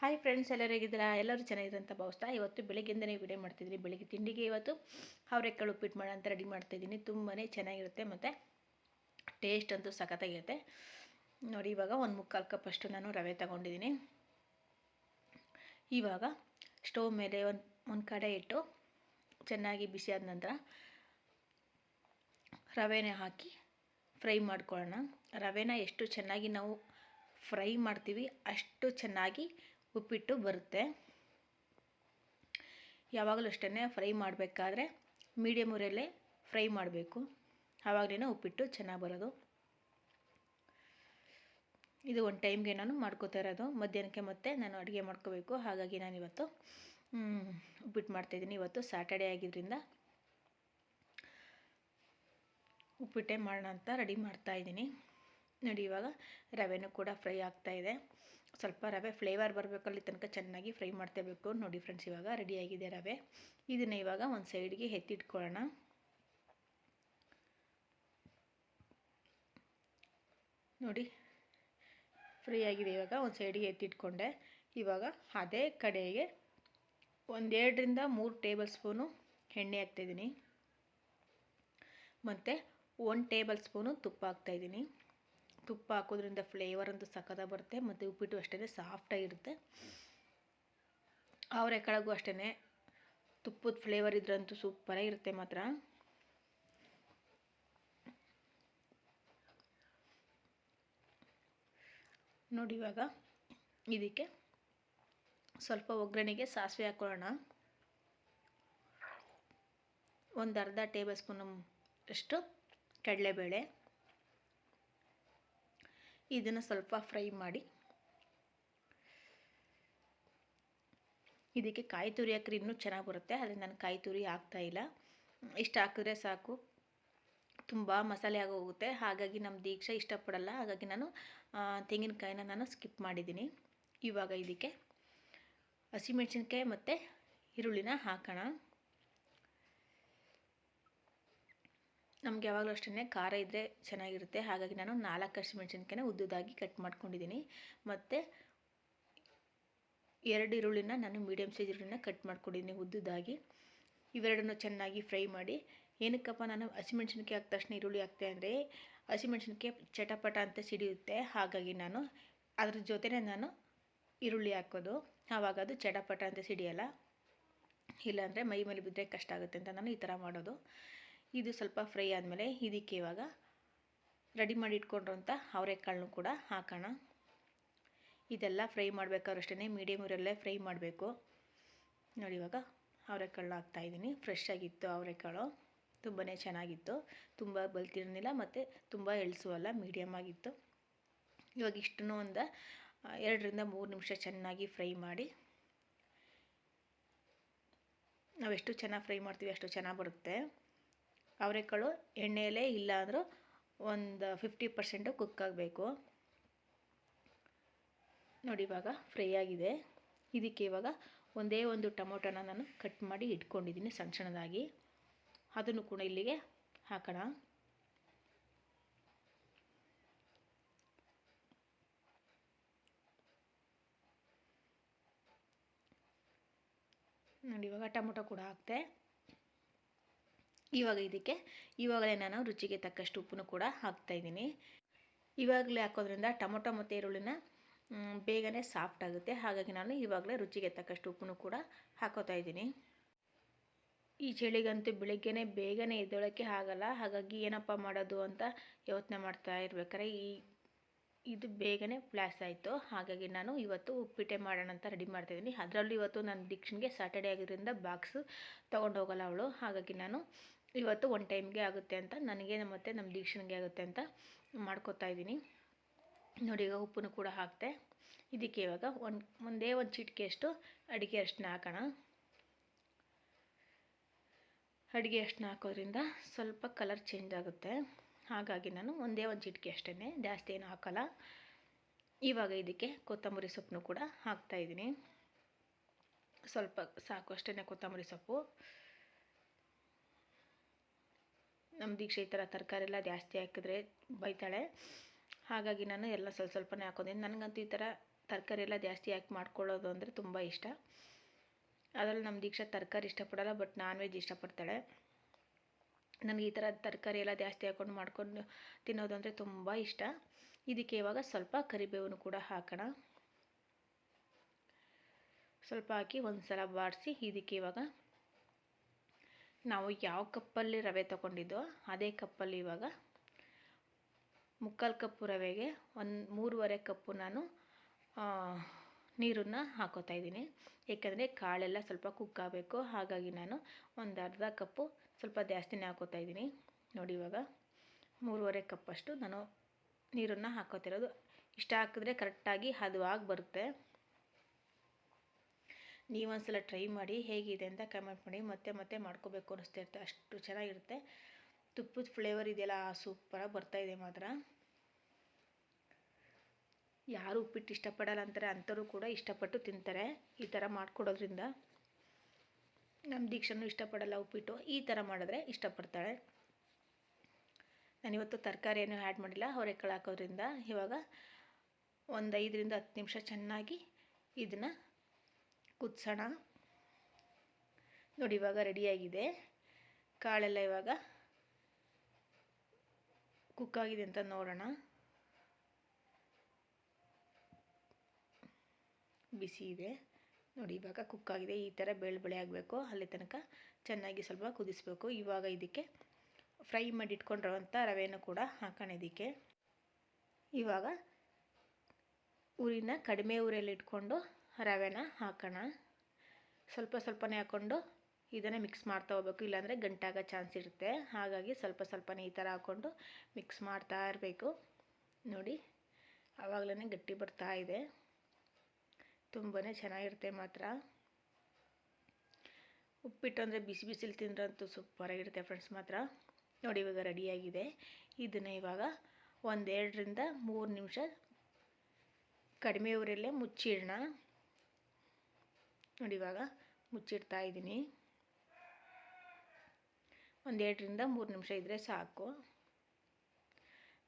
Hi friends ಎಲ್ಲರೂ ಹೇಗಿದ್ದೀರಾ? ಎಲ್ಲರೂ ಚೆನ್ನಾಗಿದೆ ಅಂತ ಭಾವಿಸ್ತಾ ಇವತ್ತು ಬೆಳಗ್ಗೆಯಿಂದನೇ ವಿಡಿಯೋ ಮಾಡ್ತಿದ್ದೀನಿ ಬೆಳಗ್ಗೆ ತಿಂಡಿಗೆ ಇವತ್ತು ಅವರೆಕಾಳು ಉಪ್ಪಿಟ್ಟು ಮಾಡೋಣ ಅಂತ ರೆಡಿ ಮಾಡ್ತಾಯಿದ್ದೀನಿ ತುಂಬಾ ಚೆನ್ನಾಗಿರುತ್ತೆ ಮತ್ತು ಟೇಸ್ಟ್ ಅಂತೂ ಸಖತ್ತಾಗಿರುತ್ತೆ. ನೋಡಿ, ಇವಾಗ ಒಂದು ಮುಕ್ಕಾಲು ಕಪ್ ಅಷ್ಟು ನಾನು ರವೆ ತಗೊಂಡಿದ್ದೀನಿ. ಇವಾಗ ಸ್ಟವ್ ಮೇಲೆ ಒಂದು ಒಂದು ಕಡೆ ಇಟ್ಟು ಚೆನ್ನಾಗಿ ಬಿಸಿ ಆದ ನಂತರ ರವೆನೇ ಹಾಕಿ ಫ್ರೈ ಮಾಡ್ಕೊಳ್ಳೋಣ. ರವೆನ ಎಷ್ಟು ಚೆನ್ನಾಗಿ ನಾವು ಫ್ರೈ ಮಾಡ್ತೀವಿ, ಅಷ್ಟು ಚೆನ್ನಾಗಿ ಉಪ್ಪಿಟ್ಟು ಬರುತ್ತೆ. ಯಾವಾಗಲೂ ಅಷ್ಟೇ ಫ್ರೈ ಮಾಡಬೇಕಾದ್ರೆ ಮೀಡಿಯಮ್ ಉರಿಯಲ್ಲೇ ಫ್ರೈ ಮಾಡಬೇಕು. ಆವಾಗಲೇ ಉಪ್ಪಿಟ್ಟು ಚೆನ್ನಾಗಿ ಬರೋದು. ಇದು ಒಂದು ಟೈಮ್ಗೆ ನಾನು ಮಾಡ್ಕೋತಾ ಇರೋದು. ಮಧ್ಯಾಹ್ನಕ್ಕೆ ಮತ್ತೆ ನಾನು ಅಡುಗೆ ಮಾಡ್ಕೋಬೇಕು. ಹಾಗಾಗಿ ನಾನು ಇವತ್ತು ಉಪ್ಪಿಟ್ಟು ಮಾಡ್ತಾಯಿದ್ದೀನಿ ಇವತ್ತು ಸ್ಯಾಟರ್ಡೇ ಆಗಿದ್ದರಿಂದ ಉಪ್ಪಿಟ್ಟೆ ಮಾಡೋಣ ಅಂತ ರೆಡಿ ಮಾಡ್ತಾಯಿದ್ದೀನಿ ನೋಡಿ, ಇವಾಗ ರವೆನೂ ಕೂಡ ಫ್ರೈ ಆಗ್ತಾಯಿದೆ ಸ್ವಲ್ಪ ರವೆ ಫ್ಲೇವರ್ ಬರಬೇಕು ಅಲ್ಲಿ ತನಕ ಚೆನ್ನಾಗಿ ಫ್ರೈ ಮಾಡ್ತೇಬೇಕು. ನೋಡಿ ಫ್ರೆಂಡ್ಸ್ ಇವಾಗ ರೆಡಿಯಾಗಿದೆ ರವೆ. ಇದನ್ನು ಇವಾಗ ಒಂದು ಸೈಡ್ಗೆ ಎತ್ತಿಟ್ಕೊಳ್ಳೋಣ. ನೋಡಿ ಫ್ರೈ ಆಗಿದೆ ಇವಾಗ, ಒಂದು ಸೈಡಿಗೆ ಎತ್ತಿಟ್ಕೊಂಡೆ. ಇವಾಗ ಅದೇ ಕಡೆಗೆ ಒಂದೆರಡರಿಂದ ಮೂರು ಟೇಬಲ್ ಸ್ಪೂನು ಎಣ್ಣೆ ಹಾಕ್ತಾಯಿದ್ದೀನಿ ಮತ್ತು ಒಂದು ಟೇಬಲ್ ಸ್ಪೂನು ತುಪ್ಪ ಹಾಕ್ತಾಯಿದ್ದೀನಿ ತುಪ್ಪ ಹಾಕೋದ್ರಿಂದ ಫ್ಲೇವರ್ ಅಂತೂ ಸಖತ್ತಾಗಿ ಬರುತ್ತೆ, ಮತ್ತು ಉಪ್ಪಿಟ್ಟು ಅಷ್ಟೇ ಸಾಫ್ಟಾಗಿರುತ್ತೆ ಅವರೆಕಾಳಗೂ ಅಷ್ಟೇ ತುಪ್ಪದ ಫ್ಲೇವರ್ ಇದ್ರಂತೂ ಸೂಪರಾಗಿರುತ್ತೆ ಮಾತ್ರ. ನೋಡಿ ಇವಾಗ ಇದಕ್ಕೆ ಸ್ವಲ್ಪ ಒಗ್ಗರಣೆಗೆ ಸಾಸಿವೆ ಹಾಕೊಳ್ಳೋಣ. ಒಂದು ಅರ್ಧ ಟೇಬಲ್ ಸ್ಪೂನ್ ಅಷ್ಟು ಕಡಲೆಬೇಳೆ. ಇದನ್ನು ಸ್ವಲ್ಪ ಫ್ರೈ ಮಾಡಿ ಇದಕ್ಕೆ ಕಾಯಿ ತುರಿ ಹಾಕ್ರೆ ಇನ್ನೂ ಚೆನ್ನಾಗಿ ಬರುತ್ತೆ, ಆದರೆ ನಾನು ಕಾಯಿ ತುರಿ ಹಾಕ್ತಾಯಿಲ್ಲ ಇಷ್ಟು ಹಾಕಿದ್ರೆ ಸಾಕು. ತುಂಬ ಮಸಾಲೆ ಆಗೋಗುತ್ತೆ, ಹಾಗಾಗಿ ನಮ್ಮ ದೀಕ್ಷೆ ಇಷ್ಟಪಡಲ್ಲ. ಹಾಗಾಗಿ ನಾನು ತೆಂಗಿನಕಾಯಿನ ನಾನು ಸ್ಕಿಪ್ ಮಾಡಿದ್ದೀನಿ. ಇವಾಗ ಇದಕ್ಕೆ ಹಸಿಮೆಣ್ಸಿನ್ಕಾಯಿ ಮತ್ತು ಈರುಳ್ಳಿನ ಹಾಕೋಣ. ನಮ್ಗೆ ಯಾವಾಗಲೂ ಅಷ್ಟೇ ಖಾರ ಇದ್ದರೆ ಚೆನ್ನಾಗಿರುತ್ತೆ. ಹಾಗಾಗಿ ನಾನು ನಾಲ್ಕು ಹಸಿಮೆಣ್ಸಿನ್ಕಾಯಿನ ಉದ್ದುದಾಗಿ ಕಟ್ ಮಾಡ್ಕೊಂಡಿದ್ದೀನಿ. ಮತ್ತು ಎರಡು ಈರುಳ್ಳಿನ ನಾನು ಮೀಡಿಯಮ್ ಸೈಜ್ ಈರುಳ್ಳಿನ ಕಟ್ ಮಾಡ್ಕೊಂಡಿದ್ದೀನಿ ಉದ್ದುದಾಗಿ. ಇವೆರಡನ್ನು ಚೆನ್ನಾಗಿ ಫ್ರೈ ಮಾಡಿ. ಏನಕ್ಕಪ್ಪ ನಾನು ಹಸಿಮೆಣ್ಸಿನ್ಕಾಯಿ ಹಾಕಿದ ತಕ್ಷಣ ಈರುಳ್ಳಿ ಹಾಕ್ತೆ ಅಂದರೆ ಹಸಿಮೆಣ್ಸಿನ್ಕಾಯಿ ಚಟಪಟ ಅಂತ ಸಿಡಿಯುತ್ತೆ. ಹಾಗಾಗಿ ನಾನು ಅದ್ರ ಜೊತೆನೇ ನಾನು ಈರುಳ್ಳಿ ಹಾಕೋದು. ಆವಾಗ ಅದು ಚಟಪಟ ಅಂತ ಸಿಡಿಯಲ್ಲ. ಇಲ್ಲಾಂದರೆ ಮೈ ಮೇಲೆ ಬಿದ್ದರೆ ಕಷ್ಟ ಆಗುತ್ತೆ ಅಂತ ನಾನು ಈ ಥರ ಮಾಡೋದು. ಇದು ಸ್ವಲ್ಪ ಫ್ರೈ ಆದಮೇಲೆ ಇದಕ್ಕೆ ಇವಾಗ ರೆಡಿ ಮಾಡಿ ಇಟ್ಕೊಂಡಿರೋಂಥ ಅವರೆಕಾಳನ್ನು ಕೂಡ ಹಾಕೋಣ. ಇದೆಲ್ಲ ಫ್ರೈ ಮಾಡಬೇಕಾದ್ರೆ ಅಷ್ಟೇ ಮೀಡಿಯಮ್ ಊರಲ್ಲೇ ಫ್ರೈ ಮಾಡಬೇಕು. ನೋಡಿ ಇವಾಗ ಅವರೆಕಾಳು ಹಾಕ್ತಾಯಿದ್ದೀನಿ ಫ್ರೆಶ್ ಆಗಿತ್ತು ಅವರೆಕಾಳು. ತುಂಬಾ ಚೆನ್ನಾಗಿತ್ತು. ತುಂಬ ಬಲ್ತಿರಲಿಲ್ಲ ಮತ್ತು ತುಂಬ ಎಳ್ಸುವಲ್ಲ ಮೀಡಿಯಮ್ ಆಗಿತ್ತು. ಇವಾಗ ಇಷ್ಟನ್ನು ಒಂದು ಎರಡರಿಂದ ಮೂರು ನಿಮಿಷ ಚೆನ್ನಾಗಿ ಫ್ರೈ ಮಾಡಿ ನಾವೆಷ್ಟು ಚೆನ್ನಾಗಿ ಫ್ರೈ ಮಾಡ್ತೀವಿ ಅಷ್ಟು ಚೆನ್ನಾಗಿ ಬರುತ್ತೆ. ಅವರೆಕಾಳು ಎಣ್ಣೆಯಲ್ಲೇ ಇಲ್ಲ ಅಂದರೂ ಒಂದು ಫಿಫ್ಟಿ ಪರ್ಸೆಂಟು ಕುಕ್ ಆಗಬೇಕು. ನೋಡಿ ಇವಾಗ ಫ್ರೈ ಆಗಿದೆ. ಇದಕ್ಕೆ ಇವಾಗ ಒಂದೇ ಒಂದು ಟೊಮೊಟೊನ ನಾನು ಕಟ್ ಮಾಡಿ ಇಟ್ಕೊಂಡಿದ್ದೀನಿ ಸಣ್ಣ ಸಣ್ಣದಾಗಿ. ಅದನ್ನು ಕೂಡ ಇಲ್ಲಿಗೆ ಹಾಕೋಣ. ನೋಡಿ ಇವಾಗ ಟೊಮೊಟೊ ಕೂಡ ಹಾಕ್ತೆ. ಇವಾಗ ಇದಕ್ಕೆ, ಇವಾಗಲೇ ನಾನು ರುಚಿಗೆ ತಕ್ಕಷ್ಟು ಉಪ್ಪನ್ನು ಕೂಡ ಹಾಕ್ತಾಯಿದ್ದೀನಿ ಇವಾಗಲೇ ಹಾಕೋದ್ರಿಂದ ಟೊಮೊಟೊ ಮತ್ತು ಈರುಳ್ಳಿನ ಬೇಗನೆ ಸಾಫ್ಟ್ ಆಗುತ್ತೆ. ಹಾಗಾಗಿ ನಾನು ಇವಾಗಲೇ ರುಚಿಗೆ ತಕ್ಕಷ್ಟು ಉಪ್ಪನ್ನು ಕೂಡ ಹಾಕೋತಾ ಇದ್ದೀನಿ. ಈ ಚಳಿಗಂತೂ ಬೆಳಿಗ್ಗೆ ಬೇಗನೆ ಎದ್ದೊಳಕ್ಕೆ ಆಗಲ್ಲ. ಹಾಗಾಗಿ ಏನಪ್ಪ ಮಾಡೋದು ಅಂತ ಯೋಚನೆ ಮಾಡ್ತಾ ಇರ್ಬೇಕಾರೆ, ಈ, ಇದು ಬೇಗನೆ ಫ್ಲಾಸ್ ಆಯಿತು. ಹಾಗಾಗಿ ನಾನು ಇವತ್ತು ಉಪ್ಪಿಟ್ಟೆ ಮಾಡೋಣ ಅಂತ ರೆಡಿ ಮಾಡ್ತಾಯಿದ್ದೀನಿ ಅದರಲ್ಲೂ ಇವತ್ತು ನನ್ನ ದೀಕ್ಷನ್ಗೆ ಸ್ಯಾಟರ್ಡೇ ಆಗಿರೋದ್ರಿಂದ ಬಾಕ್ಸು ತೊಗೊಂಡು ಹೋಗಲ್ಲ ಅವಳು. ಹಾಗಾಗಿ ನಾನು ಇವತ್ತು ಒನ್ ಟೈಮ್ಗೆ ಆಗುತ್ತೆ ಅಂತ, ನನಗೆ ಮತ್ತು ನಮ್ಮ ದೀಕ್ಷನ್ಗೆ ಆಗುತ್ತೆ ಅಂತ ಮಾಡ್ಕೋತಾ ಇದ್ದೀನಿ. ನೋಡಿ, ಈಗ ಉಪ್ಪನ್ನು ಕೂಡ ಹಾಕ್ತೆ. ಇದಕ್ಕೆ ಇವಾಗ ಒಂದು, ಒಂದೇ ಒಂದು ಚಿಟಿಕೆಯಷ್ಟು ಅಡುಗೆ ಅಷ್ಟನ್ನ ಹಾಕೋಣ. ಅಡುಗೆ ಅಷ್ಟನ್ನ ಹಾಕೋದ್ರಿಂದ ಸ್ವಲ್ಪ ಕಲರ್ ಚೇಂಜ್ ಆಗುತ್ತೆ. ಹಾಗಾಗಿ ನಾನು ಒಂದೇ ಒಂದು ಚಿಟಿಕೆ ಅಷ್ಟೇ ಜಾಸ್ತಿ ಏನು ಹಾಕೋಲ್ಲ. ಇವಾಗ ಇದಕ್ಕೆ ಕೊತ್ತಂಬರಿ ಸೊಪ್ಪನ್ನು ಕೂಡ ಹಾಕ್ತಾಯಿದ್ದೀನಿ ಸ್ವಲ್ಪ ಸಾಕು ಅಷ್ಟೇ ಕೊತ್ತಂಬರಿ ಸೊಪ್ಪು. ನಮ್ಮ ದೀಕ್ಷೆ ಈ ಥರ ತರಕಾರಿ ಎಲ್ಲ ಜಾಸ್ತಿ ಹಾಕಿದ್ರೆ ಬೈತಾಳೆ. ಹಾಗಾಗಿ ನಾನು ಎಲ್ಲ ಸ್ವಲ್ಪ ಸ್ವಲ್ಪನೇ ಹಾಕೋದೀನಿ ನನಗಂತೂ ಈ ಥರ ತರಕಾರಿ ಎಲ್ಲ ಜಾಸ್ತಿ ಹಾಕಿ ಮಾಡ್ಕೊಳ್ಳೋದು ಅಂದರೆ ತುಂಬ ಇಷ್ಟ. ಅದರಲ್ಲಿ ನಮ್ಮ ದೀಕ್ಷೆ ತರಕಾರಿ ಇಷ್ಟಪಡಲ್ಲ, ಬಟ್ ನಾನ್ ವೆಜ್ ಇಷ್ಟಪಡ್ತಾಳೆ. ನನಗೆ ಈ ಥರ ತರಕಾರಿ ಎಲ್ಲ ಜಾಸ್ತಿ ಹಾಕ್ಕೊಂಡು ಮಾಡ್ಕೊಂಡು ತಿನ್ನೋದು ಅಂದರೆ ತುಂಬ ಇಷ್ಟ. ಇದಕ್ಕೆ ಇವಾಗ ಸ್ವಲ್ಪ ಕರಿಬೇವನ್ನು ಕೂಡ ಹಾಕೋಣ. ಸ್ವಲ್ಪ ಹಾಕಿ ಒಂದು ಸಲ ಬಾಡಿಸಿ, ಇದಕ್ಕೆ ಇವಾಗ ನಾವು ಯಾವ ಕಪ್ಪಲ್ಲಿ ರವೆ ತಗೊಂಡಿದ್ದೋ ಅದೇ ಕಪ್ಪಲ್ಲಿ ಇವಾಗ ಮುಕ್ಕಾಲು ಕಪ್ಪು ರವೆಗೆ ಒಂದು ಮೂರುವರೆ ಕಪ್ಪು ನಾನು ನೀರನ್ನು ಹಾಕೋತಾ ಇದ್ದೀನಿ. ಏಕೆಂದರೆ ಕಾಳೆಲ್ಲ ಸ್ವಲ್ಪ ಕುಕ್ ಆಗಬೇಕು. ಹಾಗಾಗಿ ನಾನು ಒಂದು ಅರ್ಧ ಕಪ್ಪು ಸ್ವಲ್ಪ ಜಾಸ್ತಿನೇ ಹಾಕೋತಾ ಇದ್ದೀನಿ. ನೋಡಿ ಇವಾಗ ಮೂರುವರೆ ಕಪ್ಪಷ್ಟು ನಾನು ನೀರನ್ನು ಹಾಕೋತಿರೋದು. ಇಷ್ಟ ಹಾಕಿದ್ರೆ ಕರೆಕ್ಟಾಗಿ ಹದವಾಗಿ ಬರುತ್ತೆ. ನೀವೊಂದ್ಸಲ ಟ್ರೈ ಮಾಡಿ ಹೇಗಿದೆ ಅಂತ ಕಮೆಂಟ್ ಮಾಡಿ, ಮತ್ತೆ ಮತ್ತೆ ಮಾಡ್ಕೋಬೇಕು ಅನ್ನಿಸ್ತಾ ಇರುತ್ತೆ. ಅಷ್ಟು ಚೆನ್ನಾಗಿರುತ್ತೆ. ತುಪ್ಪದ ಫ್ಲೇವರ್ ಇದೆಯಲ್ಲ ಸೂಪರಾಗಿ ಬರ್ತಾಯಿದೆ ಮಾತ್ರ. ಯಾರು ಉಪ್ಪಿಟ್ಟು ಇಷ್ಟಪಡಲ್ಲ ಅಂತಾರೆ, ಅಂಥವ್ರು ಕೂಡ ಇಷ್ಟಪಟ್ಟು ತಿಂತಾರೆ ಈ ಥರ ಮಾಡಿಕೊಡೋದ್ರಿಂದ. ನಮ್ಮ ದೀಕ್ಷನು ಇಷ್ಟಪಡಲ್ಲ ಉಪ್ಪಿಟ್ಟು, ಈ ಥರ ಮಾಡಿದ್ರೆ ಇಷ್ಟಪಡ್ತಾಳೆ. ನಾನಿವತ್ತು ತರಕಾರಿ ಏನು ಆ್ಯಡ್ ಮಾಡಿಲ್ಲ, ಅವರೆಕಾಳು ಹಾಕೋದ್ರಿಂದ ಇವಾಗ ಒಂದು ಐದರಿಂದ ಹತ್ತು ನಿಮಿಷ ಚೆನ್ನಾಗಿ ಇದನ್ನು ಕುದಿಸೋಣ. ನೋಡಿ ಇವಾಗ ರೆಡಿಯಾಗಿದೆ ಕಾಳೆಲ್ಲ ಇವಾಗ ಕುಕ್ಕಾಗಿದೆ ಅಂತ ನೋಡೋಣ. ಬಿಸಿ ಇದೆ. ನೋಡಿ ಇವಾಗ ಕುಕ್ಕಾಗಿದೆ ಈ ಥರ ಬೇಳೆ ಬೆಳೆ ಆಗಬೇಕು. ಅಲ್ಲಿ ತನಕ ಚೆನ್ನಾಗಿ ಸ್ವಲ್ಪ ಕುದಿಸ್ಬೇಕು. ಇವಾಗ ಇದಕ್ಕೆ ಫ್ರೈ ಮಾಡಿ ಇಟ್ಕೊಂಡಿರೋವಂಥ ರವೆನೂ ಕೂಡ ಹಾಕೋಣ ಇದಕ್ಕೆ. ಇವಾಗ ಊರಿನ ಕಡಿಮೆ ಊರಲ್ಲಿ ಇಟ್ಕೊಂಡು ರವೆನ ಹಾಕೋಣ. ಸ್ವಲ್ಪ ಸ್ವಲ್ಪನೇ ಹಾಕ್ಕೊಂಡು ಇದನ್ನು ಮಿಕ್ಸ್ ಮಾಡ್ತಾ ಹೋಗ್ಬೇಕು. ಇಲ್ಲಾಂದರೆ ಗಂಟಾಗೋ ಚಾನ್ಸ್ ಇರುತ್ತೆ. ಹಾಗಾಗಿ ಸ್ವಲ್ಪ ಸ್ವಲ್ಪನೇ ಈ ಥರ ಹಾಕ್ಕೊಂಡು ಮಿಕ್ಸ್ ಮಾಡ್ತಾ ಇರಬೇಕು. ನೋಡಿ, ಆವಾಗಲೇ ಗಟ್ಟಿ ಬರ್ತಾ ಇದೆ. ತುಂಬಾ ಚೆನ್ನಾಗಿರುತ್ತೆ ಮಾತ್ರ. ಉಪ್ಪಿಟ್ಟು ಅಂದರೆ ಬಿಸಿ ಬಿಸಿಲು ತಿಂದ್ರಂತೂ ಸೂಪರಾಗಿರುತ್ತೆ ಫ್ರೆಂಡ್ಸ್ ಮಾತ್ರ. ನೋಡಿ, ಇವಾಗ ರೆಡಿಯಾಗಿದೆ ಇದನ್ನು ಇವಾಗ ಒಂದೆರಡರಿಂದ ಮೂರು ನಿಮಿಷ ಕಡಿಮೆ ಊರಲ್ಲೇ ಮುಚ್ಚಿಡೋಣ. ನೋಡಿ, ಇವಾಗ ಮುಚ್ಚಿಡ್ತಾ ಇದ್ದೀನಿ. ಒಂದು ಎರಡರಿಂದ ಮೂರು ನಿಮಿಷ ಇದ್ದರೆ ಸಾಕು.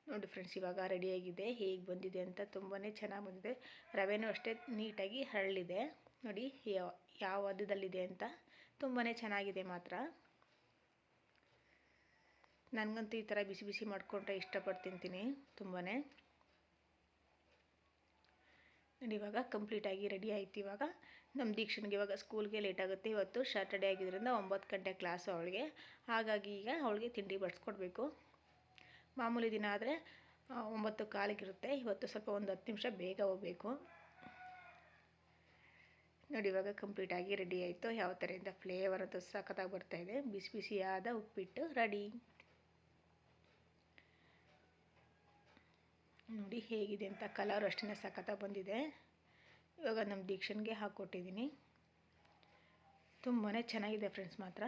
ನೋಡಿ ಫ್ರೆಂಡ್ಸ್, ಇವಾಗ ರೆಡಿಯಾಗಿದೆ ಹೇಗೆ ಬಂದಿದೆ ಅಂತ ತುಂಬಾ ಚೆನ್ನಾಗಿ ಬಂದಿದೆ. ರವೆನೂ ಅಷ್ಟೇ ನೀಟಾಗಿ ಹರಳಿದೆ. ನೋಡಿ, ಯಾವ ಯಾವ ಹದದಲ್ಲಿದೆ ಅಂತ ತುಂಬಾ ಚೆನ್ನಾಗಿದೆ ಮಾತ್ರ. ನನಗಂತೂ ಈ ಥರ ಬಿಸಿ ಬಿಸಿ ಮಾಡಿಕೊಂಡ್ರೆ ಇಷ್ಟಪಟ್ಟು ತಿಂತೀನಿ ತುಂಬಾ ನೋಡಿ, ಇವಾಗ ಕಂಪ್ಲೀಟಾಗಿ ರೆಡಿ ಆಯ್ತು ಇವಾಗ. ನಮ್ಮ ದೀಕ್ಷನ್ಗೆ ಇವಾಗ ಸ್ಕೂಲ್ಗೆ ಲೇಟ್ ಆಗುತ್ತೆ. ಇವತ್ತು ಸ್ಯಾಟರ್ಡೇ ಆಗಿದ್ದರಿಂದ ಒಂಬತ್ತು ಗಂಟೆ ಕ್ಲಾಸು ಅವಳಿಗೆ. ಹಾಗಾಗಿ ಈಗ ಅವಳಿಗೆ ತಿಂಡಿ ಬಡಿಸ್ಕೊಡ್ಬೇಕು. ಮಾಮೂಲಿ ದಿನ ಆದರೆ ಒಂಬತ್ತು ಕಾಲಿಗಿರುತ್ತೆ. ಇವತ್ತು ಸ್ವಲ್ಪ ಒಂದು ಹತ್ತು ನಿಮಿಷ ಬೇಗ ಹೋಗಬೇಕು. ನೋಡಿ, ಇವಾಗ ಕಂಪ್ಲೀಟಾಗಿ ರೆಡಿ ಆಯಿತು. ಯಾವ ಥರದಿಂದ ಫ್ಲೇವರ್ ಅಂತೂ ಸಖತ್ತಾಗಿ ಬರ್ತಾಯಿದೆ ಬಿಸಿ ಬಿಸಿಯಾದ ಉಪ್ಪಿಟ್ಟು ರೆಡಿ ನೋಡಿ ಹೇಗಿದೆ ಅಂತ ಕಲರ್ ಅಷ್ಟೇ ಸಖತ್ತಾಗಿ ಬಂದಿದೆ. ಇವಾಗ ನಮ್ಮ ದೀಕ್ಷನ್ಗೆ ಹಾಕ್ಕೊಟ್ಟಿದ್ದೀನಿ ತುಂಬಾ ಚೆನ್ನಾಗಿದೆ ಫ್ರೆಂಡ್ಸ್ ಮಾತ್ರ.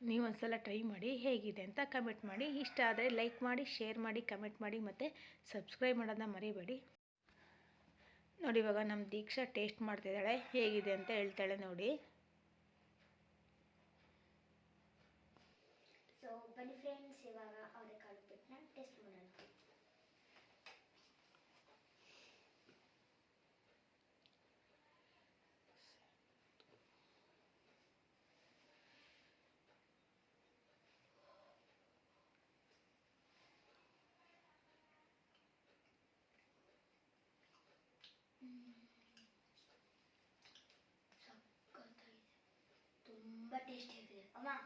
ನೀವು ಒಂದ್ಸಲ ಟ್ರೈ ಮಾಡಿ ಹೇಗಿದೆ ಅಂತ ಕಮೆಂಟ್ ಮಾಡಿ. ಇಷ್ಟ ಆದರೆ ಲೈಕ್ ಮಾಡಿ, ಶೇರ್ ಮಾಡಿ, ಕಮೆಂಟ್ ಮಾಡಿ ಮತ್ತು ಸಬ್ಸ್ಕ್ರೈಬ್ ಮಾಡೋದನ್ನ ಮರಿಬೇಡಿ. ನೋಡಿ ಇವಾಗ ನಮ್ಮ ದೀಕ್ಷಾ ಟೇಸ್ಟ್ ಮಾಡ್ತಿದ್ದಾಳೆ, ಹೇಗಿದೆ ಅಂತ ಹೇಳ್ತಾಳೆ ನೋಡಿ. ಸೊ ಬನ್ನಿ ಫ್ರೆಂಡ್ಸ್ ಇವಾಗ ಉಪ್ಪಿಟ್ಟನ್ನ ಟೇಸ್ಟ್ Bak değiştirebilir. Ama